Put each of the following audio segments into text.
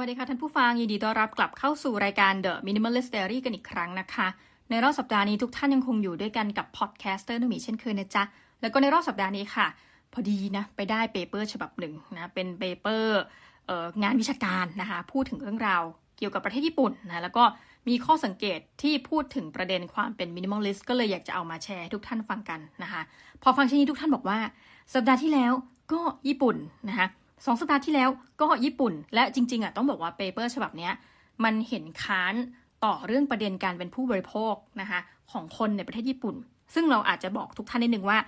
วัสดีค่ะท่านผู้ฟังยินดีต้อนรับกลับเข้าสู่รายการ The Minimalist Diary กันอีกครั้งนะคะ ในรอบสัปดาห์นี้ทุกท่านยังคงอยู่ด้วยกันกับพอดแคสเตอร์นุ่มีเช่นเคยนะจ๊ะ แล้วก็ในรอบสัปดาห์นี้ค่ะ พอดีนะไปได้เปเปอร์ฉบับหนึ่งนะเป็นเปเปอร์งานวิชาการนะคะพูดถึงเรื่องราวเกี่ยวกับประเทศญี่ปุ่นนะแล้วก็มีข้อสังเกตที่พูดถึงประเด็นความเป็นมินิมอลลิสต์ก็เลยอยากจะเอามาแชร์ทุกท่านฟังกันนะคะพอฟังเชิ้นนี้ทุกท่านบอกว่า สัปดาห์ที่แล้วก็ญี่ปุ่นนะคะ สองสัปดาห์ที่แล้วก็ญี่ปุ่น และจริง ๆอะต้องบอกว่าเปเปอร์ฉบับนี้มันเห็นค้านต่อเรื่องประเด็นการเป็นผู้บริโภคนะคะของคนในประเทศญี่ปุ่น ซึ่งเราอาจจะบอกทุกท่านนิดนึงว่า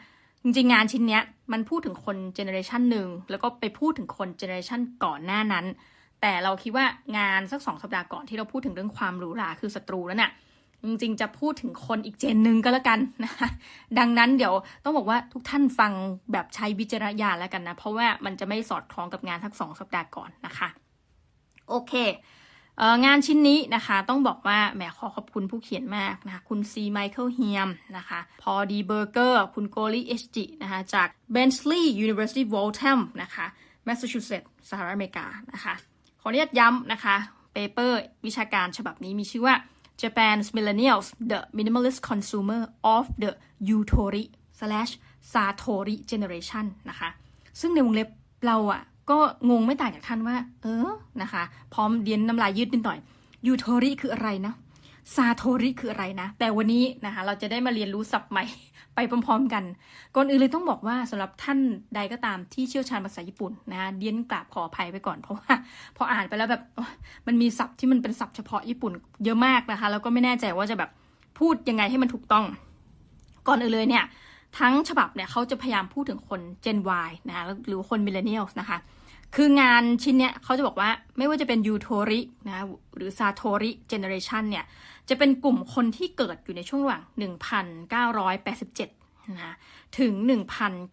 จริงๆงานชิ้นนี้มันพูดถึงคนเจเนอเรชันหนึ่งแล้วก็ไปพูดถึงคนเจเนอเรชันก่อนหน้านั้น แต่เราคิดว่างานสักสองสัปดาห์ก่อนที่เราพูดถึงเรื่องความหรูหราคือศัตรูแล้วนะ่ย จริงๆจะพูดถึงคนอีกเจนหนึ่งก็แล้วกันนะคะดังนั้นเดี๋ยวต้องบอกว่าทุกท่านฟังแบบใช้วิจารณญาณแล้วกันนะ เพราะว่ามันจะไม่สอดคล้องกับงานทั้งสองสัปดาห์ก่อนนะคะ โอเคเงานชิ้นนี้นะคะต้องบอกว่าแหมขอขอบคุณผู้เขียนมากนะคะคุณซีไมเคิลเฮียมนะคะพอดีเบอร์เกอร์ คุณโกลีเอชจินะคะจาก Bentley University Waltham นะคะ Massachusetts สหรัฐอเมริกานะคะขออนุญาตย้ำนะคะเปเปอร์วิชาการฉบับนี้มีชื่อว่า Japan's Millennials the Minimalist Consumer of the Yutori slash Satori Generation นะคะ ซึ่งในวงเล็บเราอะก็งงไม่ต่างจากท่านว่า เออนะคะ พร้อมเดียนน้ำลายยืดนิดหน่อย Yutori คืออะไรนะ ซาโทริคืออะไรนะ แต่วันนี้นะคะเราจะได้มาเรียนรู้ศัพท์ใหม่ ไปพร้อมๆกัน ก่อนอื่นเลยต้องบอกว่าสำหรับท่านใดก็ตามที่เชี่ยวชาญภาษาญี่ปุ่นนะคะเดียนกราบขออภัยไปก่อนเพราะว่าพออ่านไปแล้วแบบมันมีศัพท์ที่มันเป็นศัพท์เฉพาะญี่ปุ่นเยอะมากนะคะ แล้วก็ไม่แน่ใจว่าจะแบบพูดยังไงให้มันถูกต้อง ก่อนอื่นเลยเนี่ยทั้งฉบับเนี่ยเขาจะพยายามพูดถึงคน Gen Y นะคะหรือคน Millennials นะคะ คืองานชิ้นเนี้ยเขาจะบอกว่าไม่ว่าจะเป็นยูโทรินะหรือซาโทริเจเนเรชันเนี่ยจะเป็นกลุ่มคนที่เกิดอยู่ในช่วงระหว่าง 1,987นะถึง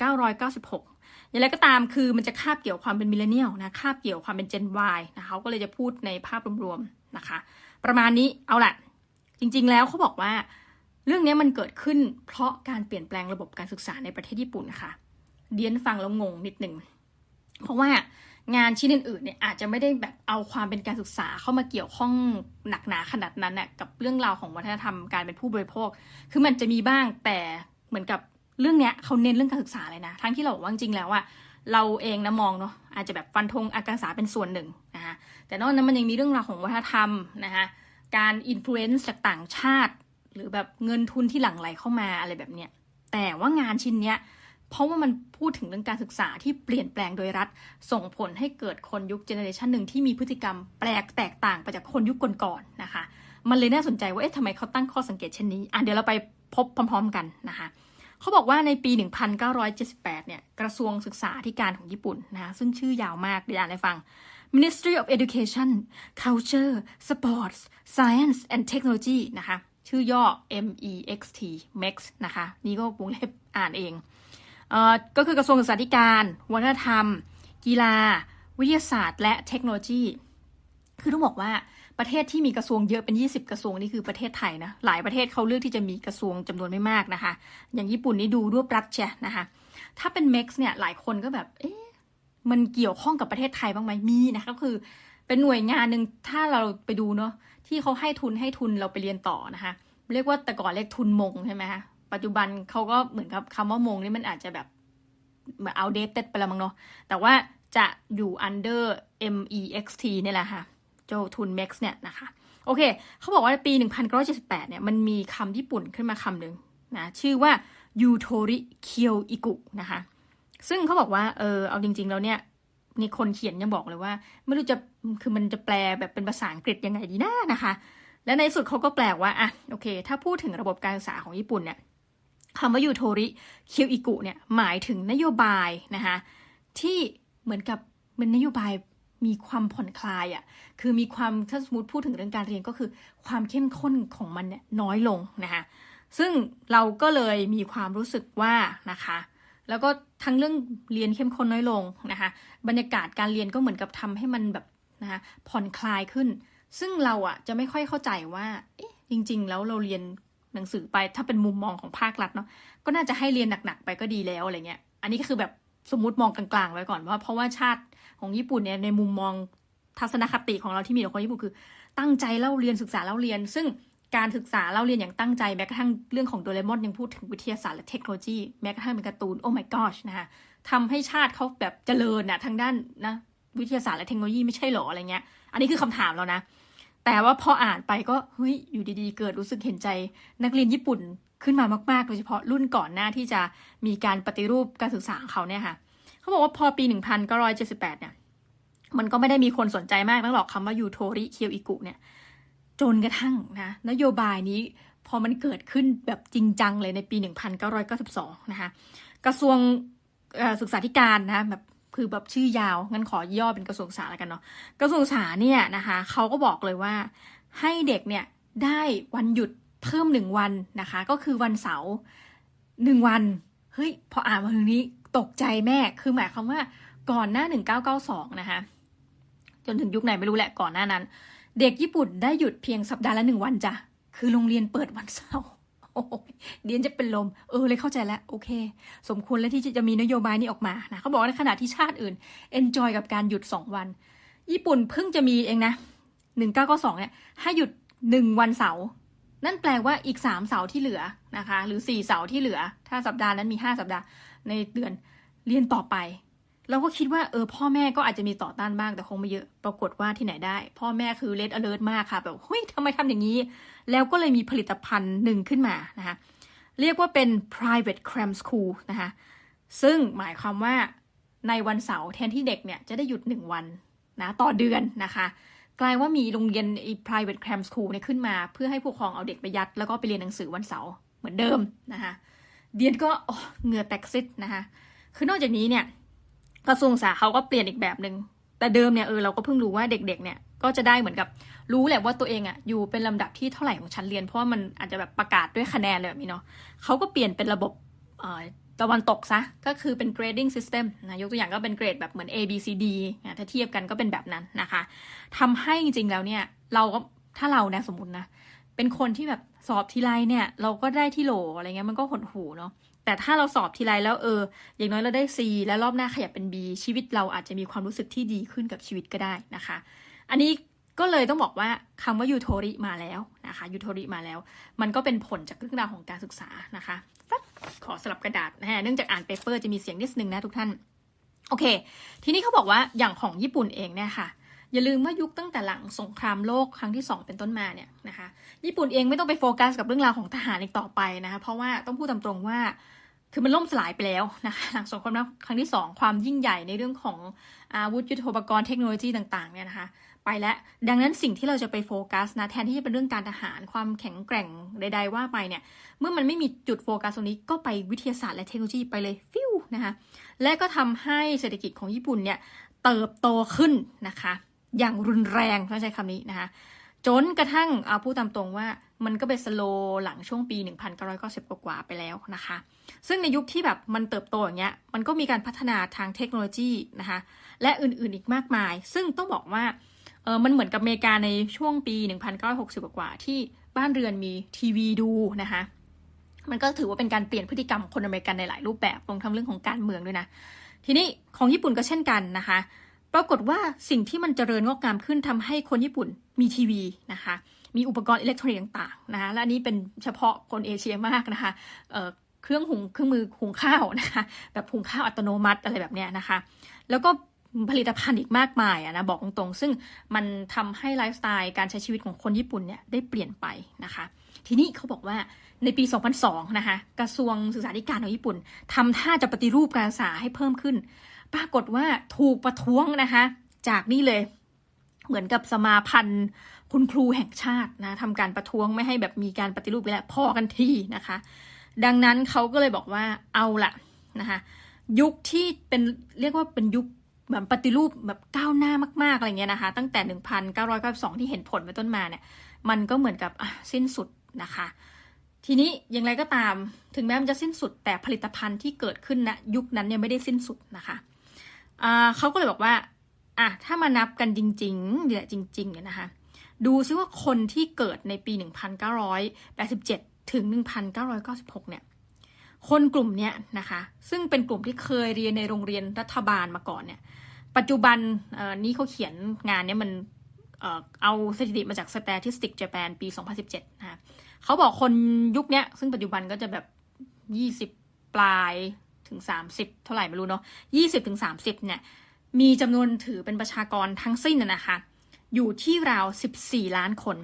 1,996อย่างไรก็ตามคือมันจะคาบเกี่ยวความเป็นมิเลเนียลนะคาบเกี่ยวความเป็น Gen Y นะเขาก็เลยจะพูดในภาพรวมๆนะคะ ประมาณนี้เอาละจริงๆแล้วเขาบอกว่า เรื่องนี้มันเกิดขึ้นเพราะการเปลี่ยนแปลงระบบการศึกษาในประเทศญี่ปุ่นนะคะเดียนฟังแล้วงงนิดหนึ่ง เพราะว่า งานชิ้นอื่นๆเนี่ยอาจจะไม่ได้แบบเอาความเป็นการศึกษาเข้ามาเกี่ยวข้องหนักหนาขนาดนั้นน่ะกับเรื่องราวของวัฒนธรรมการเป็นผู้บริโภค คือมันจะมีบ้างแต่เหมือนกับเรื่องเนี้ยเขาเน้นเรื่องการศึกษาเลยนะ ทั้งที่เราบอกว่าจริงแล้วอะเราเองนะมองเนาะอาจจะแบบฟันธงอาการศึกษาเป็นส่วนหนึ่งนะคะแต่นอกนั้นมันยังมีเรื่องราวของวัฒนธรรมนะคะการอิมโฟเรนซ์จากต่างชาติ หรือแบบเงินทุนที่หลั่งไหลเข้ามาอะไรแบบเนี้ยแต่ว่างานชิ้นเนี้ย เพราะว่ามันพูดถึงเรื่องการศึกษาที่เปลี่ยนแปลงโดยรัฐ ส่งผลให้เกิดคนยุคเจเนอเรชันหนึ่งที่มีพฤติกรรมแปลกแตกต่างไปจากคนยุคก่อนๆนะคะ มันเลยน่าสนใจว่าเอ๊ะทำไมเขาตั้งข้อสังเกตเช่นนี้ อะเดี๋ยวเราไปพบพร้อม ๆ กันนะคะเขาบอกว่าในปี 1978 เนี่ย กระทรวงศึกษาธิการของญี่ปุ่นนะคะซึ่งชื่อยาวมากเดี๋ยวอ่านให้ฟัง Ministry of Education Culture Sports Science and Technology นะคะ ชื่อย่อ MEXT MEX นะคะ นี่ก็วงเล็บอ่านเอง ก็คือกระทรวงศึกษาธิการ วัฒนธรรม กีฬา วิทยาศาสตร์ และเทคโนโลยี คือต้องบอกว่าประเทศที่มีกระทรวงเยอะเป็น 20 กระทรวงนี่คือประเทศไทยนะ หลายประเทศเขาเลือกที่จะมีกระทรวงจำนวนไม่มากนะคะ อย่างญี่ปุ่นนี่ดูรวบรัดเชียนะคะ ถ้าเป็นเม็กซ์เนี่ยหลายคนก็แบบ เอ๊ะ มันเกี่ยวข้องกับประเทศไทยบ้างไหมมีนะคะก็คือเป็นหน่วยงานหนึ่งถ้าเราไปดูเนาะที่เขาให้ทุนให้ทุนเราไปเรียนต่อนะคะ เรียกว่าแต่ก่อนเรียกทุนมงใช่ไหมคะ ปัจจุบันเขาก็เหมือนกับคำว่ามงนี่มันอาจจะแบบเหมือนเอาเดตเต็ดไปแล้วมั้งเนาะแต่ว่าจะอยู่ under MEXT เนี่ยแหละค่ะโจทุน MEX เนี่ยนะคะ โอเค เขาบอกว่าปี 1978 เนี่ย มันมีคำญี่ปุ่นขึ้นมาคำหนึ่งนะ ชื่อว่ายูโทริเคียวอิกุนะคะ ซึ่งเขาบอกว่า เออ เอาจริง ๆ แล้วเนี่ยนี่คนเขียนยังบอกเลยว่า ไม่รู้จะ คือมันจะแปลแบบเป็นภาษาอังกฤษยังไงดีนะนะคะ และในสุดเขาก็แปลว่า อะ โอเค ถ้าพูดถึงระบบการศึกษาของญี่ปุ่นเนี่ย คำว่ายูโทริเคียวอิกุเนี่ยหมายถึงนโยบายนะคะที่เหมือนกับเป็นนโยบายมีความผ่อนคลายอะ่ะคือมีความถ้าสมมติพูดถึงเรื่องการเรียนก็คือ ความเข้มข้นของมันเนี่ยน้อยลงนะคะซึ่งเราก็เลยมีความรู้สึกว่านะคะแล้วก็ทั้งเรื่องเรียนเข้มข้นน้อยลงนะคะบรรยากาศการเรียนก็เหมือนกับทำให้มันแบบนะคะผ่อนคลายขึ้น ซึ่งเราอะจะไม่ค่อยเข้าใจว่าจริง ๆ แล้วเราเรียน หนังสือไปถ้าเป็นมุมมองของภาครัฐเนาะก็น่าจะให้เรียนหนักๆไปก็ดีแล้วอะไรเงี้ย อันนี้ก็คือแบบสมมติมองกลางๆไว้ก่อนว่าเพราะว่าชาติของญี่ปุ่นเนี่ยในมุมมองทัศนคติของเราที่มีต่อคนญี่ปุ่นคือ ตั้งใจเล่าเรียนศึกษาเล่าเรียน ซึ่งการศึกษาเล่าเรียนอย่างตั้งใจแม้กระทั่งเรื่องของโดเรมอนยังพูดถึงวิทยาศาสตร์และเทคโนโลยีแม้กระทั่งเป็นการ์ตูนโอ้ my gosh นะคะทำให้ชาติเขาแบบเจริญนะทางด้านนะวิทยาศาสตร์และเทคโนโลยีไม่ใช่หรออะไรเงี้ย อันนี้คือคำถามแล้วนะ แต่ว่าพออ่านไปก็เฮ้ยอยู่ดีๆ เกิดรู้สึกเห็นใจนักเรียนญี่ปุ่นขึ้นมามากๆ โดยเฉพาะรุ่นก่อนหน้าที่จะมีการปฏิรูปการศึกษาของเขาเนี่ยค่ะ เขาบอกว่าพอปี 1978 เนี่ย มันก็ไม่ได้มีคนสนใจมากนักหรอกคำว่ายูโทริเคียวอิกุเนี่ย จนกระทั่งนะ นโยบายนี้พอมันเกิดขึ้นแบบจริงจังเลยในปี 1992 นะคะ กระทรวงศึกษาธิการนะแบบ คือแบบชื่อยาว งั้นขอย่อเป็นกระทรวงศึกษาแล้วกันเนาะ กระทรวงศึกษาเนี่ยนะคะเขาก็บอกเลยว่าให้เด็กเนี่ยได้วันหยุดเพิ่มหนึ่งวันนะคะ ก็คือวันเสาร์หนึ่งวัน เฮ้ย พออ่านมาถึงนี้ตกใจแม่ คือหมายความว่าก่อนหน้า 1992 นะคะ จนถึงยุคไหนไม่รู้แหละก่อนหน้านั้น เด็กญี่ปุ่นได้หยุดเพียงสัปดาห์ละหนึ่งวันจ้ะ คือโรงเรียนเปิดวันเสาร์ เดียนจะเป็นลม เออเลยเข้าใจแล้วโอเค สมควรแล้วที่จะมีนโยบายนี้ออกมานะเขาบอกในขณะที่ชาติอื่น enjoy กับการหยุดสองวัน ญี่ปุ่นเพิ่งจะมีเองนะหนึ่งเก้าก็สองเนี่ยให้หยุดหนึ่งวันเสาร์นั่นแปลว่าอีกสามเสาร์ที่เหลือนะคะ หรือสี่เสาร์ที่เหลือ ถ้าสัปดาห์นั้นมีห้าสัปดาห์ในเดือนเรียนต่อไปเราก็คิดว่าเออพ่อแม่ก็อาจจะมีต่อต้านบ้างแต่คงไม่เยอะ ปรากฏว่าที่ไหนได้ พ่อแม่คือเลดอเลิร์มากค่ะ แบบเฮ้ยทำไมทำอย่างนี้ แล้วก็เลยมีผลิตภัณฑ์หนึ่งขึ้นมานะคะเรียกว่าเป็น private cram school นะคะซึ่งหมายความว่าในวันเสาร์แทนที่เด็กเนี่ยจะได้หยุดหนึ่งวันนะต่อเดือนนะคะกลายว่ามีโรงเรียน private cram school เนี่ยขึ้นมา เพื่อให้ผู้ปกครองเอาเด็กไปยัด แล้วก็ไปเรียนหนังสือวันเสาร์เหมือนเดิมนะคะเดียนก็เหงื่อแตกซิดนะคะคือนอกจากนี้เนี่ยกระทรวงศึกษาเขาก็เปลี่ยนอีกแบบหนึง่งแต่เดิมเนี่ยเออเราก็เพิ่งรู้ว่าเด็กๆเนี่ย ก็จะได้เหมือนกับรู้แหละว่าตัวเองอะอยู่เป็นลำดับที่เท่าไหร่ของชั้นเรียน เพราะว่ามันอาจจะแบบประกาศด้วยคะแนนเลยแบบนี้เนาะเขาก็เปลี่ยนเป็นระบบตะวันตกซะ ก็คือเป็น grading system นะยกตัวอย่างก็เป็นเกรดแบบเหมือน A B C D นะถ้าเทียบกันก็เป็นแบบนั้นนะคะทำให้จริงๆแล้วเนี่ย เราก็ถ้าเรานะสมมตินะ เป็นคนที่แบบสอบทีไรเนี่ย เราก็ได้ที่โหลอะไรเงี้ยมันก็หดหูเนาะแต่ถ้าเราสอบทีไรแล้วเออ อย่างน้อยเราได้ C แล้วรอบหน้าขยับเป็น B ชีวิตเราอาจจะมีความรู้สึกที่ดีขึ้นกับชีวิตก็ได้นะคะ อันนี้ก็เลยต้องบอกว่าคำว่ายูโทริมาแล้วนะคะยูโทริมาแล้ว มันก็เป็นผลจากเรื่องราวของการศึกษานะคะขอสลับกระดาษนะฮะเนื่องจากอ่านเปเปอร์จะมีเสียงนิดนึงนะทุกท่าน โอเค ทีนี้เขาบอกว่าอย่างของญี่ปุ่นเองเนี่ยค่ะ อย่าลืมว่ายุคตั้งแต่หลังสงครามโลกครั้งที่ 2 เป็นต้นมาเนี่ยนะคะ ญี่ปุ่นเองไม่ต้องไปโฟกัสกับเรื่องราวของทหารอีกต่อไปนะคะเพราะว่าต้องพูดตามตรงว่าคือมันล่มสลายไปแล้วนะคะหลังสงครามโลกครั้งที่ 2 ความยิ่งใหญ่ในเรื่องของอาวุธยุทโธปกรณ์เทคโนโลยีต่างๆเนี่ยนะคะ ไปแล้ว ดังนั้นสิ่งที่เราจะไปโฟกัสนะแทนที่จะเป็นเรื่องการทหารความแข็งแกร่งใด ๆ ว่าไปเนี่ย เมื่อมันไม่มีจุดโฟกัสตรงนี้ก็ไปวิทยาศาสตร์และเทคโนโลยีไปเลยฟิวนะคะและก็ทำให้เศรษฐกิจของญี่ปุ่นเนี่ยเติบโตขึ้นนะคะ อย่างรุนแรงต้องใช้คำนี้นะคะจนกระทั่งเอาพูดตามตรงว่ามันก็เป็นสโลหลังช่วงปี 1990 กว่าไปแล้วนะคะ ซึ่งในยุคที่แบบมันเติบโตอย่างเงี้ย มันก็มีการพัฒนาทางเทคโนโลยีนะคะ และอื่นๆอีกมากมาย ซึ่งต้องบอกว่า ออมันเหมือนกับอเมริกาในช่วงปี 1960 กว่าที่บ้านเรือนมีทีวีดูนะคะมันก็ถือว่าเป็นการเปลี่ยนพฤติกรรมคนอเมริกันในหลายรูปแบบรวมทั้งเรื่องของการเมืองด้วยนะ ทีนี้ของญี่ปุ่นก็เช่นกันนะคะ ปรากฏว่าสิ่งที่มันเจริญงอกงามขึ้นทำให้คนญี่ปุ่นมีทีวีนะคะ มีอุปกรณ์อิเล็กทรอนิกส์ต่างๆนะคะและนนี้เป็นเฉพาะคนเอเชียมากนะคะเเครื่องหุงเครื่องมือหุงข้าวนะคะ แบบหุงข้าวอัตโนมัติอะไรแบบเนี้ยนะคะ แล้วก็ ผลิตภัณฑ์อีกมากมายอะนะบอกตรงๆ ซึ่งมันทำให้ไลฟ์สไตล์การใช้ชีวิตของคนญี่ปุ่นเนี่ยได้เปลี่ยนไปนะคะ ทีนี้เขาบอกว่าในปี 2002 นะคะ กระทรวงศึกษาธิการของญี่ปุ่นทำท่าจะปฏิรูปการศึกษาให้เพิ่มขึ้น ปรากฏว่าถูกประท้วงนะคะ จากนี่เลย เหมือนกับสมาพันธ์คุณครูแห่งชาตินะทำการประท้วงไม่ให้แบบมีการปฏิรูปไปแล้วพอกันทีนะคะ ดังนั้นเขาก็เลยบอกว่าเอาละนะคะยุคที่เป็นเรียกว่าเป็นยุค แบบปฏิรูปแบบก้าวหน้ามากๆอะไรเงี้ยนะคะ ตั้งแต่ 1992 ที่เห็นผลไปต้นมาเนี่ย มันก็เหมือนกับสิ้นสุดนะคะ ทีนี้อย่างไรก็ตามถึงแม้มันจะสิ้นสุดแต่ผลิตภัณฑ์ที่เกิดขึ้นณนะยุคนั้นเนี่ยไม่ได้สิ้นสุดนะคะเขาก็เลยบอกว่าอะถ้ามานับกันจริงๆเนี่ยจริงๆเนี่ยนะคะ ดูซิว่าคนที่เกิดในปี 1987 ถึง 1996 เนี่ยคนกลุ่มเนี้ยนะคะ ซึ่งเป็นกลุ่มที่เคยเรียนในโรงเรียนรัฐบาลมาก่อนเนี่ย ปัจจุบันนี่เขาเขียนงานเนี้ยมันเอาสถิติมาจาก Statistic Japan ปี 2017 นะคะเขาบอกคนยุคเนี้ย ซึ่งปัจจุบันก็จะแบบ 20 ปลายถึง 30 เท่าไหร่ไม่รู้เนาะ20ถึง30 เนี่ย มีจำนวนถือเป็นประชากรทั้งสิ้นนะนะคะ อยู่ที่ราว 14 ล้านคน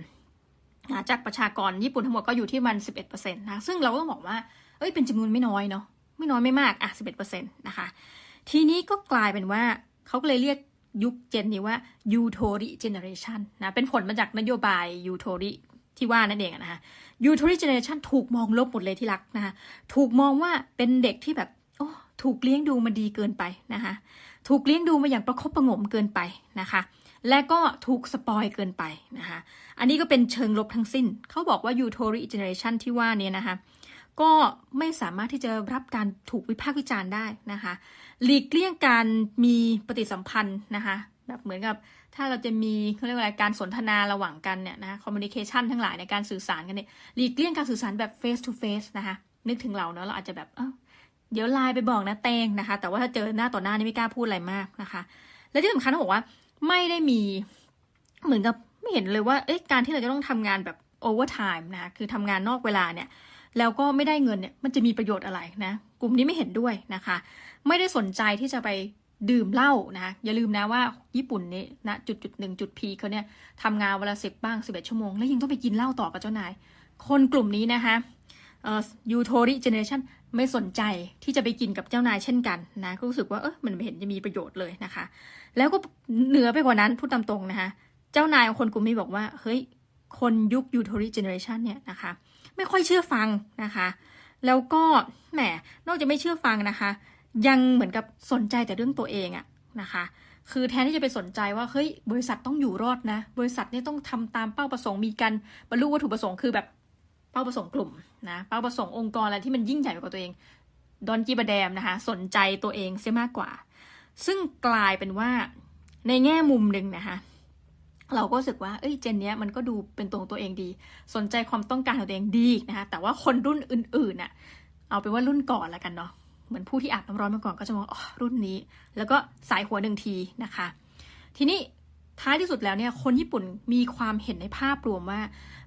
จากประชากรญี่ปุ่นทั้งหมดก็อยู่ที่มัน 11%นะ ซึ่งเราก็ต้องบอกว่า เอ้ย เป็นจำนวนไม่น้อยเนาะ ไม่น้อยไม่มาก อะ 11%นะคะ ทีนี้ก็กลายเป็นว่า เขาก็เลยเรียกยุคเจนนี้ว่า Utori Generation นะเป็นผลมาจากนโยบาย Utori ที่ว่านั่นเองนะคะ Utori Generation ถูกมองลบหมดเลยที่รักนะคะถูกมองว่าเป็นเด็กที่แบบโอ้ถูกเลี้ยงดูมาดีเกินไปนะคะถูกเลี้ยงดูมาอย่างประคบประงมเกินไปนะคะ และก็ถูกสปอยเกินไปนะคะอันนี้ก็เป็นเชิงลบทั้งสิ้น เขาบอกว่า Utori Generation ที่ว่านี้นะคะก็ไม่สามารถที่จะรับการถูกวิพากษ์วิจารณ์ได้นะคะ หลีกเลี่ยงการมีปฏิสัมพันธ์นะคะแบบเหมือนกับถ้าเราจะมีเขาเรียกว่าอะไรการสนทนาระหว่างกันเนี่ยนะคอมมิวนิเคชันทั้งหลายในการสื่อสารกันเนี่ยหลีกเลี่ยงการสื่อสารแบบ face to face นะคะนึกถึงเราเนาะเราอาจจะแบบเอ้าเดี๋ยวไลน์ไปบอกนะเตงนะคะ แต่ว่าถ้าเจอหน้าต่อหน้านี่ไม่กล้าพูดอะไรมากนะคะ และที่สำคัญเขาบอกว่าไม่ได้มีเหมือนกับไม่เห็นเลยว่าเอ๊ะการที่เราจะต้องทำงานแบบโอเวอร์ไทม์นะคะคือทำงานนอกเวลาเนี่ย แล้วก็ไม่ได้เงินเนี่ยมันจะมีประโยชน์อะไรนะ กลุ่มนี้ไม่เห็นด้วยนะคะ ไม่ได้สนใจที่จะไปดื่มเหล้านะอย่าลืมนะว่าญี่ปุ่นนี่นะจุดจุดหนึ่งจุดพีเขาเนี่ยทำงานเวลาสิบบ้างสิบเอ็ดชั่วโมง แล้วยังต้องไปกินเหล้าต่อกับเจ้านาย คนกลุ่มนี้นะคะเอ่อยูโทริเจเนเรชันไม่สนใจที่จะไปกินกับเจ้านายเช่นกันนะก็รู้สึกว่าเออมันไม่เห็นจะมีประโยชน์เลยนะคะ แล้วก็เหนือไปกว่านั้นพูดตามตรงนะคะ เจ้านายของคนกลุ่มนี้บอกว่า เฮ้ย คนยุคยูโทริเจเนเรชันเนี่ยนะคะ ไม่ค่อยเชื่อฟังนะคะ แล้วก็แหมนอกจากไม่เชื่อฟังนะคะ ยังเหมือนกับสนใจแต่เรื่องตัวเองอะนะคะ คือแทนที่จะไปสนใจว่าเฮ้ยบริษัทต้องอยู่รอดนะ บริษัทเนี่ยต้องทำตามเป้าประสงค์มีการบรรลุวัตถุประสงค์คือแบบเป้าประสงค์กลุ่มนะเป้าประสงค์องค์กรอะไรที่มันยิ่งใหญ่กว่าตัวเองดอนกีบาแดมนะคะ สนใจตัวเองเสียมากกว่า ซึ่งกลายเป็นว่าในแง่มุมหนึ่งนะคะ เราก็รู้สึกว่า เอ้ย เจนเนี้ยมันก็ดูเป็นตัวของตัวเองดี สนใจความต้องการของตัวเองดีนะคะ แต่ว่าคนรุ่นอื่นๆน่ะ เอาเป็นว่ารุ่นก่อนละกันเนาะ เหมือนผู้ที่อาบน้ำร้อนมาก่อนก็จะมองอ๋อรุ่นนี้ แล้วก็สายหัวหนึ่งทีนะคะ ทีนี้ท้ายที่สุดแล้วเนี่ย คนญี่ปุ่นมีความเห็นในภาพรวมว่า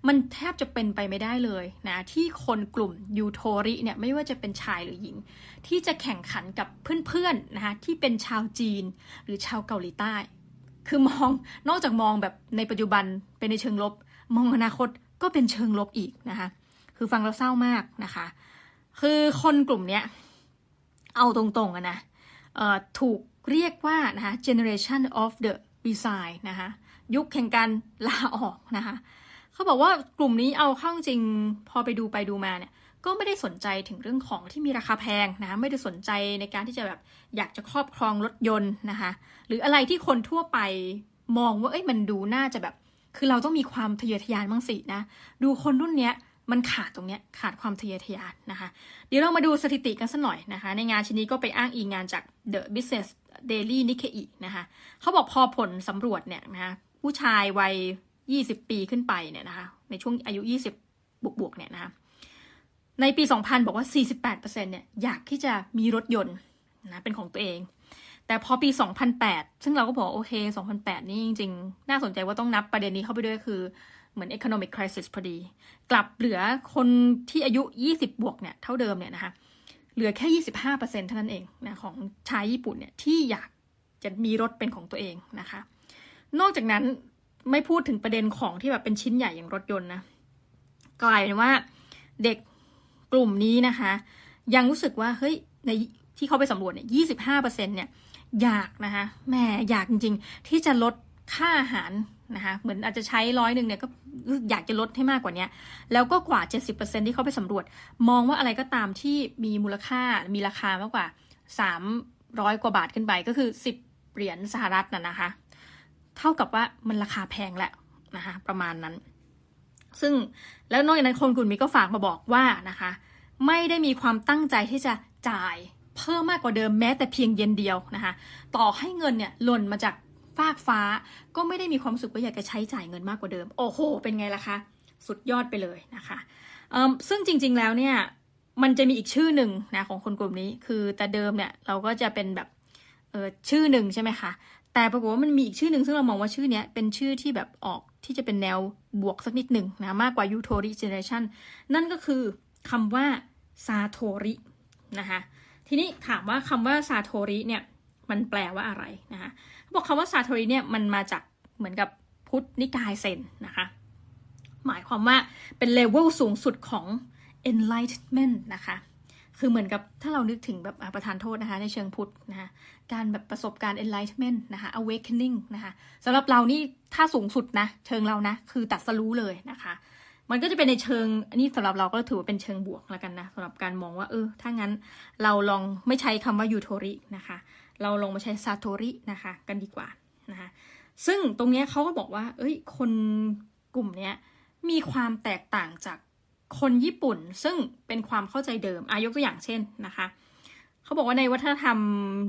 มันแทบจะเป็นไปไม่ได้เลยนะ ที่คนกลุ่มยูโทริเนี่ย ไม่ว่าจะเป็นชายหรือหญิง ที่จะแข่งขันกับเพื่อนๆนะคะที่เป็นชาวจีนหรือชาวเกาหลีใต้ คือมองนอกจากมองแบบในปัจจุบันเป็นในเชิงลบ มองอนาคตก็เป็นเชิงลบอีกนะคะ คือฟังแล้วเศร้ามากนะคะ คือคนกลุ่มเนี้ยเอาตรงๆอะนะถูกเรียกว่านะคะ generation of the resign นะคะยุคแห่งการลาออกนะคะเขาบอกว่ากลุ่มนี้เอาเข้าจริงพอไปดูไปดูมาเนี่ย ก็ไม่ได้สนใจถึงเรื่องของที่มีราคาแพงนะไม่ได้สนใจในการที่จะแบบอยากจะครอบครองรถยนต์นะคะหรืออะไรที่คนทั่วไปมองว่าเอ้ยมันดูน่าจะแบบ คือเราต้องมีความทะเยอทะยานบ้างสินะดูคนรุ่นเนี้ยมันขาดตรงเนี้ยขาดความทะเยอทะยานนะคะเดี๋ยวเรามาดูสถิติกันสักหน่อยนะคะ ในงานชิ้นนี้ก็ไปอ้างอิงงานจาก The Business Daily Nikkei นะคะเขาบอกพอผลสำรวจเนี่ยนะคะผู้ชายวัย 20 ปีขึ้นไปเนี่ยนะคะในช่วงอายุ 20 บวกบวกๆเนี่ยนะคะ ในปี 2000 บอกว่า 48%เนี่ยอยากที่จะมีรถยนต์นะเป็นของตัวเอง แต่พอปี 2008 ซึ่งเราก็บอกโอเค 2008 นี่จริงๆ น่าสนใจว่าต้องนับประเด็นนี้เข้าไปด้วยคือเหมือน economic crisis พอดี กลับเหลือคนที่อายุ 20 บวกเนี่ยเท่าเดิมเนี่ยนะคะเหลือแค่ 25%เท่านั้นเองนะของชายญี่ปุ่นเนี่ยที่อยากจะมีรถเป็นของตัวเองนะคะ นอกจากนั้นไม่พูดถึงประเด็นของที่แบบเป็นชิ้นใหญ่อย่างรถยนต์นะกลายเป็นว่าเด็ก กลุ่มนี้นะคะ ยังรู้สึกว่าเฮ้ยในที่เขาไปสำรวจเนี่ย25%เนี่ยอยากนะคะแหมอยากจริง ๆ ที่จะลดค่าอาหารนะคะเหมือนอาจจะใช้ร้อยหนึ่งเนี่ยก็อยากจะลดให้มากกว่านี้แล้วก็กว่า 70%ที่เขาไปสำรวจ มองว่าอะไรก็ตามที่มีมูลค่ามีราคามากกว่า 300 กว่าบาทขึ้นไปก็คือ 10 เหรียญสหรัฐน่ะนะคะ เท่ากับว่ามันราคาแพงแหละนะคะประมาณนั้น ซึ่ง แล้วนอกจากนั้นคนกลุ่มนี้ก็ฝากมาบอกว่านะคะ ไม่ได้มีความตั้งใจที่จะจ่ายเพิ่มมากกว่าเดิมแม้แต่เพียงเย็นเดียวนะคะ ต่อให้เงินเนี่ยหล่นมาจากฟากฟ้า ก็ไม่ได้มีความสึกว่าอยากจะใช้จ่ายเงินมากกว่าเดิม โอ้โห เป็นไงล่ะคะ สุดยอดไปเลยนะคะซึ่งจริงๆแล้วเนี่ยมันจะมีอีกชื่อหนึ่งนะของคนกลุ่มนี้คือแต่เดิมเนี่ยเราก็จะเป็นแบบชื่อหนึ่งใช่ไหมคะแต่ปรากฏว่ามันมีอีกชื่อหนึ่งซึ่งเรามองว่าชื่อเนี้ยเป็นชื่อที่แบบออก ที่จะเป็นแนวบวกสักนิดหนึ่งนะมากกว่า u t o r i generation นั่นก็คือคำว่าซาโทรินะคะทีนี้ถามว่าคำว่าซาโทริเนี่ยมันแปลว่าอะไรนะคะบอกคำว่าซาโทริเนี่ยมันมาจากเหมือนกับพุทธนิกายเซนนะคะหมายความว่าเป็นเลเวลสูงสุดของ enlightenment นะคะ คือเหมือนกับถ้าเรานึกถึงแบบประธานโทษนะคะในเชิงพุทธนะคะการแบบประสบการณ์ enlightenment นะคะ awakening นะคะสำหรับเรานี่ถ้าสูงสุดนะ เชิงเรานะ คือตัดสรู้เลยนะคะ มันก็จะเป็นในเชิงอันนี้สำหรับเราก็ถือว่าเป็นเชิงบวกแล้วกันนะสำหรับการมองว่าเออถ้างั้นเราลองไม่ใช้คำว่ายูโทรินะคะ เราลองมาใช้ซาโทรินะคะกันดีกว่านะคะซึ่งตรงเนี้ยเขาก็บอกว่า เอ้ย คนกลุ่มเนี้ยมีความแตกต่างจาก คนญี่ปุ่นซึ่งเป็นความเข้าใจเดิมอายกตัวอย่างเช่นนะคะเขาบอกว่าในวัฒนธรรม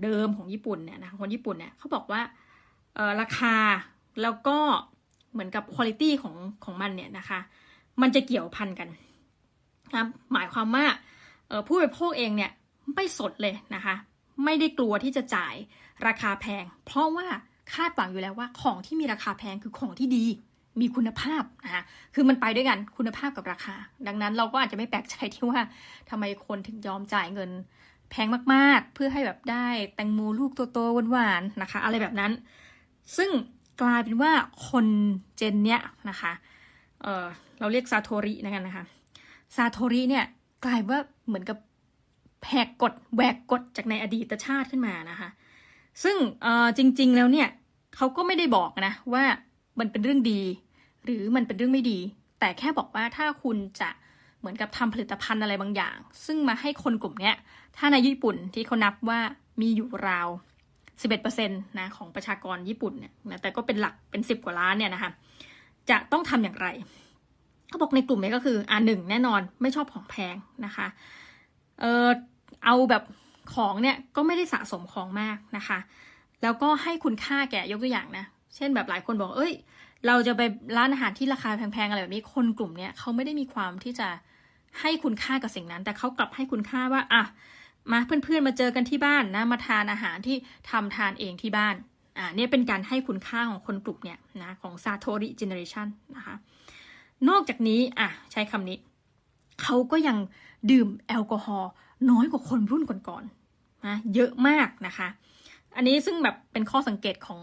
เดิมของญี่ปุ่นเนี่ยนะคนญี่ปุ่นเนี่ยเขาบอกว่าราคาแล้วก็เหมือนกับคุณภาพของของมันเนี่ยนะคะ มันจะเกี่ยวพันกันนะหมายความว่าผู้บริโภคเองเนี่ยไม่สดเลยนะคะ ไม่ได้กลัวที่จะจ่ายราคาแพง เพราะว่าคาดหวังอยู่แล้วว่าของที่มีราคาแพงคือของที่ดี มีคุณภาพนะคะคือมันไปด้วยกันคุณภาพกับราคา ดังนั้นเราก็อาจจะไม่แปลกใจที่ว่าทำไมคนถึงยอมจ่ายเงินแพงมากๆ เพื่อให้แบบได้แตงโมลูกโตๆหวานๆนะคะ อะไรแบบนั้น ซึ่งกลายเป็นว่าคนเจนเนี้ยนะคะเออเราเรียกซาโทรินะกันนะคะซาโทริเนี่ยกลายว่าเหมือนกับแหกกฎแหวกกฎจากในอดีตชาติขึ้นมานะคะ ซึ่งเออจริง ๆ แล้วเนี่ยเขาก็ไม่ได้บอกนะว่า มันเป็นเรื่องดี หรือมันเป็นเรื่องไม่ดี แต่แค่บอกว่าถ้าคุณจะเหมือนกับทำผลิตภัณฑ์อะไรบางอย่าง ซึ่งมาให้คนกลุ่มเนี้ย ถ้าในญี่ปุ่นที่เขานับว่ามีอยู่ราว 11%นะของประชากรญี่ปุ่นเนี่ยนะแต่ก็เป็นหลักเป็น 10 กว่าล้านเนี่ยนะคะจะต้องทำอย่างไรเขาบอกในกลุ่มนี้ก็คืออ่าหนึ่งแน่นอนไม่ชอบของแพงนะคะเออเอาแบบของเนี่ยก็ไม่ได้สะสมของมากนะคะ แล้วก็ให้คุณค่าแก่ยกตัวอย่างนะ เช่นแบบหลายคนบอก เอ้ย เราจะไปร้านอาหารที่ราคาแพงๆอะไรแบบนี้ คนกลุ่มเนี้ยเขาไม่ได้มีความที่จะให้คุณค่ากับสิ่งนั้น แต่เขากลับให้คุณค่าว่า อะ มาเพื่อนๆมาเจอกันที่บ้านนะ มาทานอาหารที่ทำทานเองที่บ้าน อ่าเนี่ยเป็นการให้คุณค่าของคนกลุ่มเนี่ยนะของซาโทริเจเนอเรชันนะคะ นอกจากนี้อะใช้คำนี้ เขาก็ยังดื่มแอลกอฮอล์น้อยกว่าคนรุ่นก่อนๆนะเยอะมากนะคะ อันนี้ซึ่งแบบเป็นข้อสังเกตของ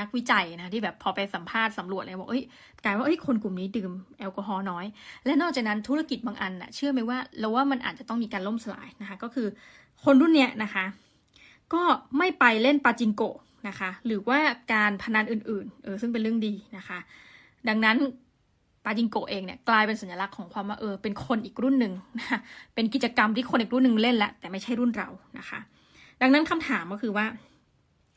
นักวิจัยนะที่แบบพอไปสัมภาษณ์สำรวจเลยบอกเอ้ยกลายว่าเอ้ยคนกลุ่มนี้ดื่มแอลกอฮอล์น้อย และนอกจากนั้นธุรกิจบางอันน่ะเชื่อไหมว่าเราว่ามันอาจจะต้องมีการล่มสลายนะคะ ก็คือคนรุ่นเนี้ยนะคะ ก็ไม่ไปเล่นปาจิงโกะนะคะ หรือว่าการพนันอื่นๆเออซึ่งเป็นเรื่องดีนะคะ ดังนั้นปาจิงโกเองเนี่ยกลายเป็นสัญลักษณ์ของความว่าเออเป็นคนอีกรุ่นหนึ่งนะเป็นกิจกรรมที่คนอีกรุ่นหนึ่งเล่นแหละแต่ไม่ใช่รุ่นเรานะคะ ดังนั้นคำถามก็คือว่า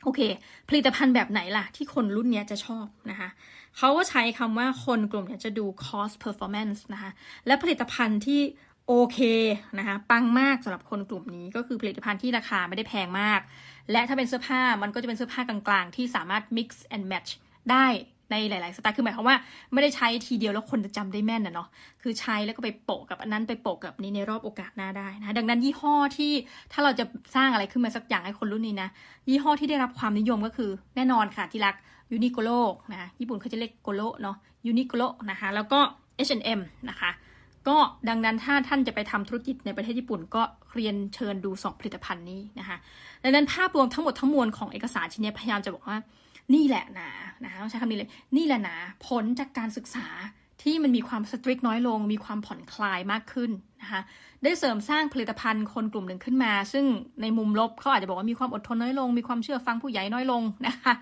โอเค ผลิตภัณฑ์แบบไหนล่ะ ที่คนรุ่นนี้จะชอบนะคะเขาก็ใช้คำว่าคนกลุ่มนี้จะดู cost performance นะคะ และผลิตภัณฑ์ที่โอเคนะคะปังมากสำหรับคนกลุ่มนี้ก็คือผลิตภัณฑ์ที่ราคาไม่ได้แพงมาก และถ้าเป็นเสื้อผ้ามันก็จะเป็นเสื้อผ้ากลางๆ ที่สามารถ mix and match ได้ ในหลาย ๆ สไตล์คือหมายความว่าไม่ได้ใช้ทีเดียวแล้วคนจะจำได้แม่นนะเนาะคือใช้แล้วก็ไปโปะกับอันนั้นไปโปะกับนี้ในรอบโอกาสหน้าได้นะ ดังนั้นยี่ห้อที่ถ้าเราจะสร้างอะไรขึ้นมาสักอย่างให้คนรุ่นนี้นะ ยี่ห้อที่ได้รับความนิยมก็คือแน่นอนค่ะที่รักยูนิโกโลนะญี่ปุ่นเขาจะเรียกโกโลเนาะยูนิโกโลนะคะแล้วก็ H&M นะคะก็ดังนั้นถ้าท่านจะไปทำธุรกิจในประเทศญี่ปุ่น ก็เรียนเชิญดูสองผลิตภัณฑ์นี้นะคะดังนั้นภาพรวมทั้งหมดทั้งมวลของเอกสารชิ้นนี้พยายามจะบอกว่า นี่แหละนะนะคะต้องใช้คำนี้เลย นี่แหละนะผลจากการศึกษาที่มันมีความสตริกน้อยลง มีความผ่อนคลายมากขึ้นนะคะได้เสริมสร้างผลิตภัณฑ์คนกลุ่มหนึ่งขึ้นมา ซึ่งในมุมลบเขาอาจจะบอกว่ามีความอดทนน้อยลง มีความเชื่อฟังผู้ใหญ่น้อยลงนะคะ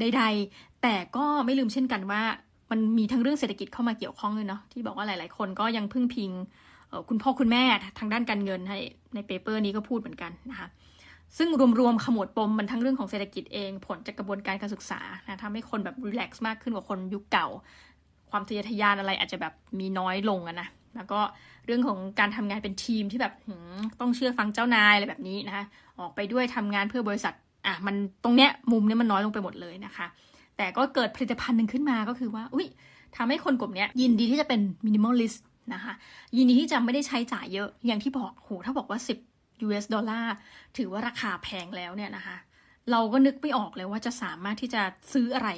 ใดๆ แต่ก็ไม่ลืมเช่นกันว่ามันมีทั้งเรื่องเศรษฐกิจเข้ามาเกี่ยวข้องเลยเนาะที่บอกว่าหลาย ๆ คนก็ยังพึ่งพิงคุณพ่อคุณแม่ทางด้านการเงินให้ในเปเปอร์นี้ก็พูดเหมือนกันนะคะ ซึ่งรวมๆขมวดปมมันทั้งเรื่องของเศรษฐกิจเอง ผลจากกระบวนการการศึกษานะทำให้คนแบบรีแลกซ์มากขึ้นกว่าคนยุคเก่า ความทะเยอทะยานอะไรอาจจะแบบมีน้อยลงอะนะแล้วก็เรื่องของการทำงานเป็นทีมที่แบบต้องเชื่อฟังเจ้านายอะไรแบบนี้นะคะออกไปด้วยทำงานเพื่อบริษัทอะมันตรงเนี้ยมุมเนี้ยมันน้อยลงไปหมดเลยนะคะ แต่ก็เกิดผลิตภัณฑ์หนึ่งขึ้นมาก็คือว่าอุ้ยทำให้คนกลุ่มนี้ยินดีที่จะเป็นมินิมอลลิสต์นะคะยินดีที่จะไม่ได้ใช้จ่ายเยอะอย่างที่บอกโหถ้าบอกว่า 10 US ดอลลาร์ถือว่าราคาแพงแล้วเนี่ยนะคะ เราก็นึกไม่ออกเลยว่าจะสามารถที่จะซื้ออะไร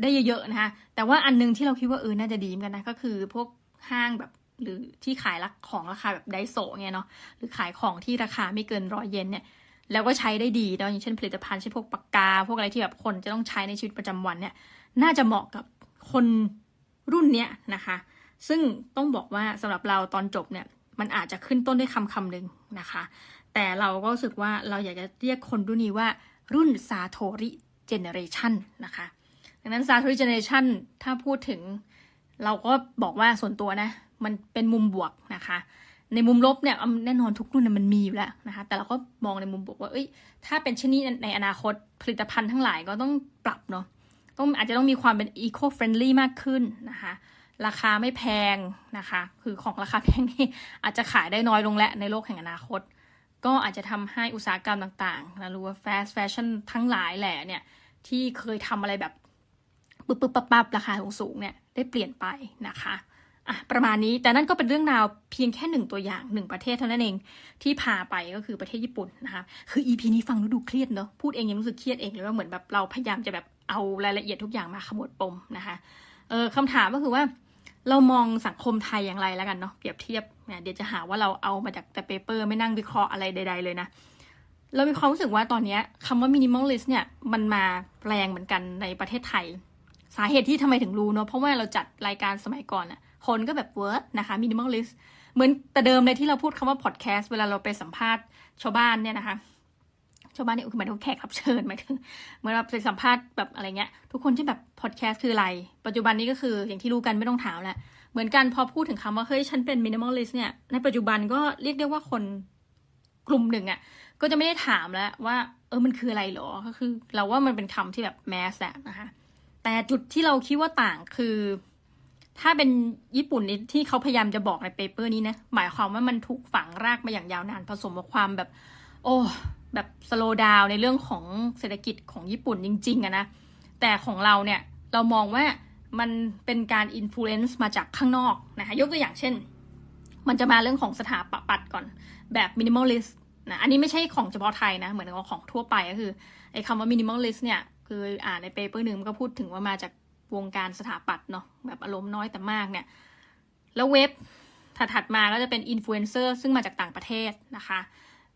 ได้เยอะๆนะคะ แต่ว่าอันนึงที่เราคิดว่าเออน่าจะดีเหมือนกันนะ ก็คือพวกห้างแบบหรือที่ขายรักของราคาแบบไดโซเนี่ยเนาะหรือขายของที่ราคาไม่เกินร้อยเยนเนี่ยแล้วก็ใช้ได้ดีเนาะอย่างเช่นผลิตภัณฑ์เช่นพวกปากกา พวกอะไรที่แบบคนจะต้องใช้ในชีวิตประจำวันเนี่ย น่าจะเหมาะกับคนรุ่นเนี้ยนะคะ ซึ่งต้องบอกว่าสำหรับเราตอนจบเนี่ย มันอาจจะขึ้นต้นด้วยคำคำหนึ่งนะคะ แต่เราก็รู้สึกว่าเราอยากจะเรียกคนรุ่นนี้ว่ารุ่นซาโทริเจเนเรชันนะคะ ดังนั้นซาโทริเจเนเรชันถ้าพูดถึง เราก็บอกว่าส่วนตัวนะ มันเป็นมุมบวกนะคะ ในมุมลบเนี่ยแน่นอนทุกรุ่นมันมีอยู่แล้วนะคะ แต่เราก็มองในมุมบวกว่าเอ้ย ถ้าเป็นเช่นนี้ในอนาคตผลิตภัณฑ์ทั้งหลายก็ต้องปรับเนาะต้องอาจจะต้องมีความเป็น eco friendly มากขึ้นนะคะราคาไม่แพงนะคะ คือของราคาแพงนี่อาจจะขายได้น้อยลงและในโลกแห่งอนาคต ก็อาจจะทำให้อุตสาหกรรมต่างๆนะรือว่า fast fashion ทั้งหลายแหละเนี่ย ที่เคยทำอะไรแบบปึ๊บปึ๊บปั๊บปั๊บราคาสูงๆเนี่ยได้เปลี่ยนไปนะคะอะประมาณนี้แต่นั่นก็เป็นเรื่องราวเพียงแค่หนึ่งตัวอย่างหนึ่งประเทศเท่านั้นเองที่พาไปก็คือประเทศญี่ปุ่นนะคะคือ EP นี้ฟังแล้วดูเครียดเนาะพูดเองยังรู้สึกเครียดเองเลยว่าเหมือนแบบเราพยายามจะแบบเอารายละเอียดทุกอย่างมาขมวดปมนะคะเออคำถามก็คือว่า เรามองสังคมไทยอย่างไรแล้วกันเนาะเปรียบเทียบเนี่ยเดี๋ยวจะหาว่าเราเอามาจากแต่เปเปอร์ไม่นั่งวิเคราะห์อะไรใด ๆ เลยนะ เรามีความรู้สึกว่าตอนนี้คำว่า minimalist เนี่ยมันมาแรงเหมือนกันในประเทศไทย สาเหตุที่ทำไมถึงรู้เนาะเพราะว่าเราจัดรายการสมัยก่อนอะคนก็แบบเวิร์ดนะคะ minimalist เหมือนแต่เดิมเลยที่เราพูดคำว่า podcast เวลาเราไปสัมภาษณ์ชาวบ้านเนี่ยนะคะ ชาวบ้านเนี่ยคือหมายถึงแขกรับเชิญหมายถึงเหมือนเราไปสัมภาษณ์แบบอะไรเงี้ย ทุกคนที่แบบพอดแคสต์คืออะไร ปัจจุบันนี้ก็คืออย่างที่รู้กันไม่ต้องถามแล้วเหมือนกันพอพูดถึงคำว่าเฮ้ยฉันเป็นมินิมอลลิสเนี่ยในปัจจุบันก็เรียกได้ว่าคนกลุ่มหนึ่งอะ่ะก็จะไม่ได้ถามแล้วว่า เออมันคืออะไรหรอก็คือ เราว่ามันเป็นคำที่แบบแมสแหละนะคะแต่จุดที่เราคิดว่าต่างคือ ถ้าเป็นญี่ปุ่นนี่ที่เขาพยายามจะบอกในเปเปอร์นี้นะหมายความว่ามันถูกฝังรากมาอย่างยาวนานผสมกับความแบบ โอ้ แบบสโลว์ดาวในเรื่องของเศรษฐกิจของญี่ปุ่นจริงๆอะนะ แต่ของเราเนี่ยเรามองว่ามันเป็นการอิ f ฟเ n นซ์มาจากข้างนอกนะคะยกตัวอย่างเช่น มันจะมาเรื่องของสถาปัตย์ก่อนแบบมินิมอลลิสต์นะอันนี้ไม่ใช่ของเฉพาะไทยนะ เหมือนกับของทั่วไปก็คือไอ้คำว่ามินิมอลลิสต์เนี่ยคืออ่านในเปเปอร์หนึ่งมันก็พูดถึงว่ามาจากวงการสถาปัตย์เนาะแบบอารมณ์น้อยแต่มากเนี่ย แล้วเว็บถัดๆมาก็จะเป็นอินฟลูเอนเซอร์ซึ่งมาจากต่างประเทศนะคะ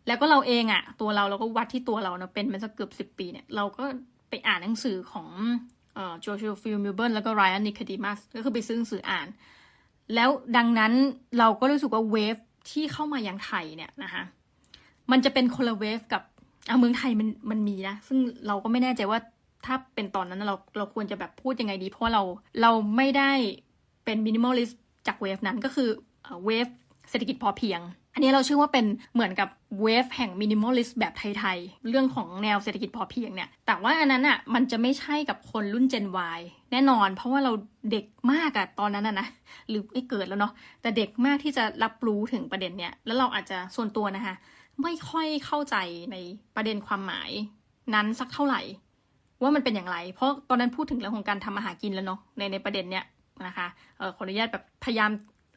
แล้วก็เราเองอะตัวเราเราก็วัดที่ตัวเราเนาะเป็นมาสักเกือบสิบปีเนี่ย เราก็ไปอ่านหนังสือของเอ่อโจชัวฟิลมิลเบิร์นแล้วก็ไรอันนิคดิมัสก็คือไปซื้อหนังสืออ่าน แล้วดังนั้นเราก็รู้สึกว่าเวฟที่เข้ามายังไทยเนี่ยนะคะมันจะเป็นคนละเวฟกับเอาเมืองไทยมันมันมีนะ ซึ่งเราก็ไม่แน่ใจว่าถ้าเป็นตอนนั้นเราเราควรจะแบบพูดยังไงดี เพราะเราเราไม่ได้เป็นมินิมอลลิสจากเวฟนั้นก็คือเวฟเศรษฐกิจพอเพียง อันนี้เราชื่อว่าเป็นเหมือนกับเวฟแห่งมินิมอลลิสต์แบบไทยๆ เรื่องของแนวเศรษฐกิจพอเพียงเนี่ย แต่ว่าอันนั้นอะมันจะไม่ใช่กับคนรุ่น Gen Y แน่นอนเพราะว่าเราเด็กมากอะตอนนั้นอะนะหรือไม่เกิดแล้วเนาะแต่เด็กมากที่จะรับรู้ถึงประเด็นเนี้ยแล้วเราอาจจะส่วนตัวนะคะไม่ค่อยเข้าใจในประเด็นความหมายนั้นสักเท่าไหร่ ว่ามันเป็นอย่างไร เพราะตอนนั้นพูดถึงเรื่องของการทำอาหารกินแล้วเนาะในในประเด็นเนี้ยนะคะเออขออนุญาตแบบพยายาม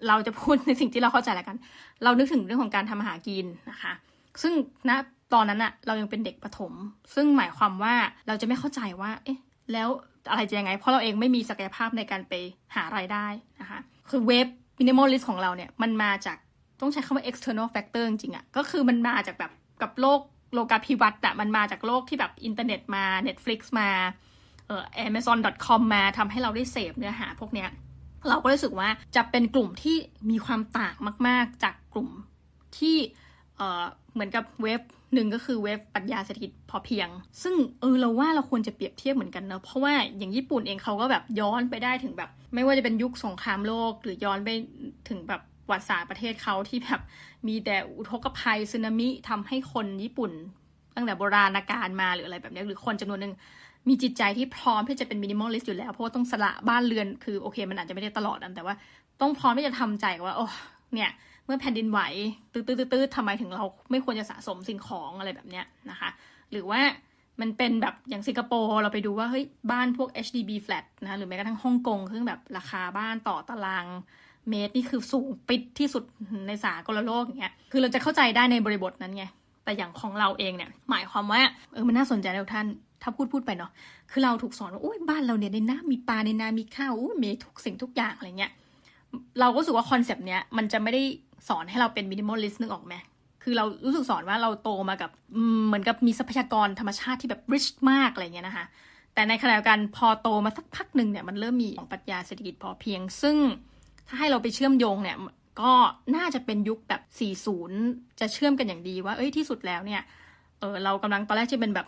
เราจะพูดในสิ่งที่เราเข้าใจแล้วกัน เรานึกถึงเรื่องของการทำอาหารกินนะคะ ซึ่งณนะตอนนั้นอะเรายังเป็นเด็กประถม ซึ่งหมายความว่าเราจะไม่เข้าใจว่า เอ๊ะ แล้วอะไรจะยังไง เพราะเราเองไม่มีศักยภาพในการไปหารายได้นะคะ คือเว็บ minimalist ของเราเนี่ย มันมาจากต้องใช้คำว่า external factor จริงๆอะก็คือมันมาจากแบบกับโลกโลกาภิวัตน์อะมันมาจากโลกที่แบบอินเทอร์เน็ตมา Netflix มาเอ่อ amazon.com มาทำให้เราได้เสพเนื้อหาพวกเนี้ย เราก็รู้สึกว่าจะเป็นกลุ่มที่มีความต่างมาก ๆ จากกลุ่มที่เหมือนกับเว็บหนึ่งก็คือเว็บปรัชญาเศรษฐกิจพอเพียง ซึ่งเออเราว่าเราควรจะเปรียบเทียบเหมือนกันเนะเพราะว่าอย่างญี่ปุ่นเองเขาก็แบบย้อนไปได้ถึงแบบ ไม่ว่าจะเป็นยุคสงครามโลก หรือย้อนไปถึงแบบประวัติศาสตร์ประเทศเขาที่แบบมีแต่อุทกภัยสึนามิทำให้คนญี่ปุ่น ตั้งแต่โบราณกาลมาหรืออะไรแบบนี้หรือคนจำนวนหนึ่ง มีจิตใจที่พร้อมที่จะเป็นมินิมอลลิสต์อยู่แล้ว เพราะว่าต้องสละบ้านเรือนคือโอเค มันอาจจะไม่ได้ตลอดนะแต่ว่า ต้องพร้อมที่จะทำใจว่าโอ้เนี่ย เมื่อแผ่นดินไหวตื้อตื้อตื้อทำไมถึงเราไม่ควรจะสะสมสิ่งของอะไรแบบเนี้ยนะคะ หรือว่ามันเป็นแบบอย่างสิงคโปร์เราไปดูว่าเฮ้ยบ้านพวก HDB flat นะหรือแม้กระทั่งฮ่องกงซึ่งแบบราคาบ้านต่อตารางเมตรนี่คือสูงปิดที่สุดในสากลโลกอย่างเงี้ย คือเราจะเข้าใจได้ในบริบทนั้นไง แต่อย่างของเราเองเนี่ย หมายความว่าเออมันน่าสนใจนะทุกท่าน ถ้าพูดพูดไปเนาะคือเราถูกสอนว่าโอ้ยบ้านเราเนี่ยในน้ำมีปลาในนามีข้าวอุ้ยมีทุกสิ่งทุกอย่างอะไรเงี้ยเราก็รู้สึกว่าคอนเซปต์เนี้ยมันจะไม่ได้สอนให้เราเป็นมินิมอลลิสต์นึกออกไหมคือเรารู้สึกสอนว่าเราโตมากับเหมือนกับมีทรัพยากรธรรมชาติที่แบบ rich มากอะไรเงี้ยนะคะแต่ในขณะเดียวกันพอโตมาสักพักหนึ่งเนี่ยมันเริ่มมีของปรัชญาเศรษฐกิจพอเพียง ซึ่งถ้าให้เราไปเชื่อมโยงเนี่ยก็น่าจะเป็นยุคแบบ 40 จะเชื่อมกันอย่างดีว่า เอ้ยที่สุดแล้วเนี่ย เออเรากำลังตอนแรกจะเป็นแบบ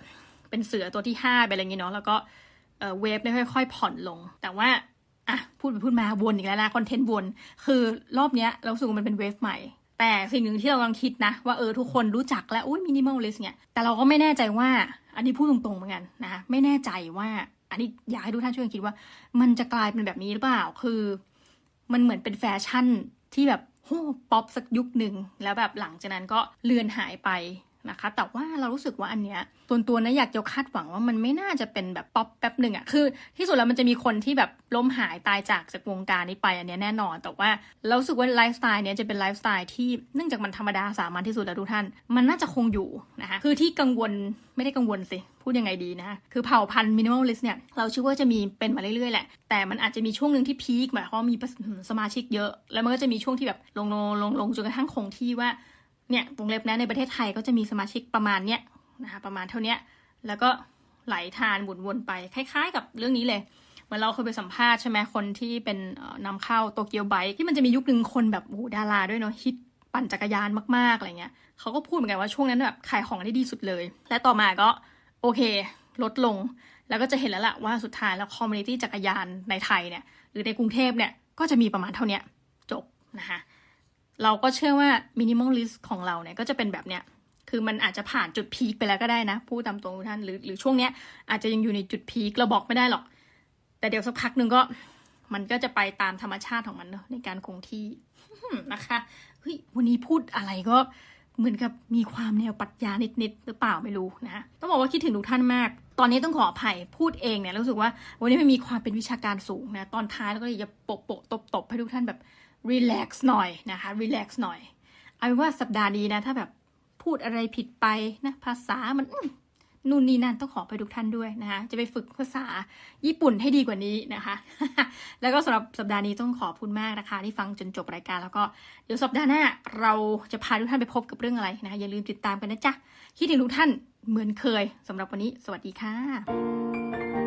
เป็นเสือตัวที่5ไปอะไรอย่างงี้เนาะแล้วก็เวฟเนี่ยค่อย ๆ ผ่อนลง แต่ว่าอะพูดไปพูดมาวนอีกแล้วนะคอนเทนต์วน คือรอบเนี้ยเรารู้สึกว่ามันเป็นเวฟใหม่ แต่สิ่งหนึ่งที่เรากำลังคิดนะ ว่าเออทุกคนรู้จักแล้วอุ้ยมินิมอลลิสเนี่ยแต่เราก็ไม่แน่ใจว่าอันนี้พูดตรงๆเหมือนกันนะไม่แน่ใจว่าอันนี้อยากให้ทุกท่านช่วยคิดว่า มันจะกลายเป็นแบบนี้หรือเปล่า คือ มันเหมือนเป็นแฟชั่นที่แบบโหป๊อปสักยุคหนึ่งแล้วแบบหลังจากนั้นก็เลือนหายไป นะคะ แต่ว่าเรารู้สึกว่าอันเนี้ยตัวตัวนะอยากจะคาดหวังว่ามันไม่น่าจะเป็นแบบป๊อปแป๊บหนึ่งอะคือ ที่สุดแล้วมันจะมีคนที่แบบล้มหายตายจากจากวงการนี้ไปอันเนี้ยแน่นอน แต่ว่าเราสึกว่าไลฟ์สไตล์เนี้ยจะเป็นไลฟ์สไตล์ที่เนื่องจากมันธรรมดาสามัญที่สุดแล้วทุกท่าน มันน่าจะคงอยู่นะคะคือที่กังวลไม่ได้กังวลสิพูดยังไงดีนะคือเผ่าพันธุ์มินิมอลลิสเนี่ยเราเชื่อว่าจะมีเป็นมาเรื่อยๆแหละ แต่มันอาจจะมีช่วงหนึ่งที่พีคหมายความมีสมาชิกเยอะ แล้วมันก็จะมีช่วงที่แบบลงลงลงลงจนกระทั่งคงที่ว่า เนี่ยวงเล็บนะในประเทศไทยก็จะมีสมาชิกประมาณเนี้ยนะคะประมาณเท่านี้แล้วก็ไหลทานหมุนวนไปคล้ายๆ กับเรื่องนี้เลยเหมือนเราเคยไปสัมภาษณ์ใช่ไหมคนที่เป็นเอ่อนำเข้าโตเกียวไบค์ที่มันจะมียุคหนึ่งคนแบบโอ้โหดาราด้วยเนาะฮิตปั่นจักรยานมากๆอะไรเงี้ยเขาก็พูดเหมือนกันว่าช่วงนั้นแบบขายของได้ดีสุดเลย และต่อมาก็โอเค ลดลง แล้วก็จะเห็นแล้วล่ะว่าสุดท้ายแล้วคอมมูนิตี้จักรยานในไทยเนี่ยหรือในกรุงเทพเนี่ยก็จะมีประมาณเท่านี้จบนะคะ เราก็เชื่อว่ามินิมอลลิสต์ของเราเนี่ยก็จะเป็นแบบเนี้ย คือมันอาจจะผ่านจุดพีคไปแล้วก็ได้นะพูดตามตรงทุกท่านหรือหรือช่วงเนี้ยอาจจะยังอยู่ในจุดพีคเราบอกไม่ได้หรอก แต่เดี๋ยวสักพักหนึ่งก็มันก็จะไปตามธรรมชาติของมันเนอะในการคงที่นะคะเฮ้ยวันนี้พูดอะไรก็เหมือนกับมีความแนวปรัชญานิดๆหรือเปล่าไม่รู้นะต้องบอกว่าคิดถึงทุกท่านมาก ตอนนี้ต้องขออภัยพูดเองเนี่ยรู้สึกว่า วันนี้มันมีความเป็นวิชาการสูงนะตอนท้ายแล้วก็อยากจะโปะโปะตบๆให้ทุกท่านแบบ รีแลกซ์หน่อยนะคะรีแลกซ์หน่อย เอาเป็นว่าสัปดาห์นี้นะ ถ้าแบบพูดอะไรผิดไปนะ ภาษามันนู่นนี่นั่นต้องขอไปทุกท่านด้วยนะคะ จะไปฝึกภาษาญี่ปุ่นให้ดีกว่านี้นะคะ แล้วก็สำหรับสัปดาห์นี้ต้องขอบคุณมากนะคะ ที่ฟังจนจบรายการแล้วก็เดี๋ยวสัปดาห์หน้าเราจะพาทุกท่านไปพบกับเรื่องอะไรนะคะ อย่าลืมติดตามกันนะจ๊ะ คิดถึงทุกท่านเหมือนเคยสำหรับวันนี้ สวัสดีค่ะ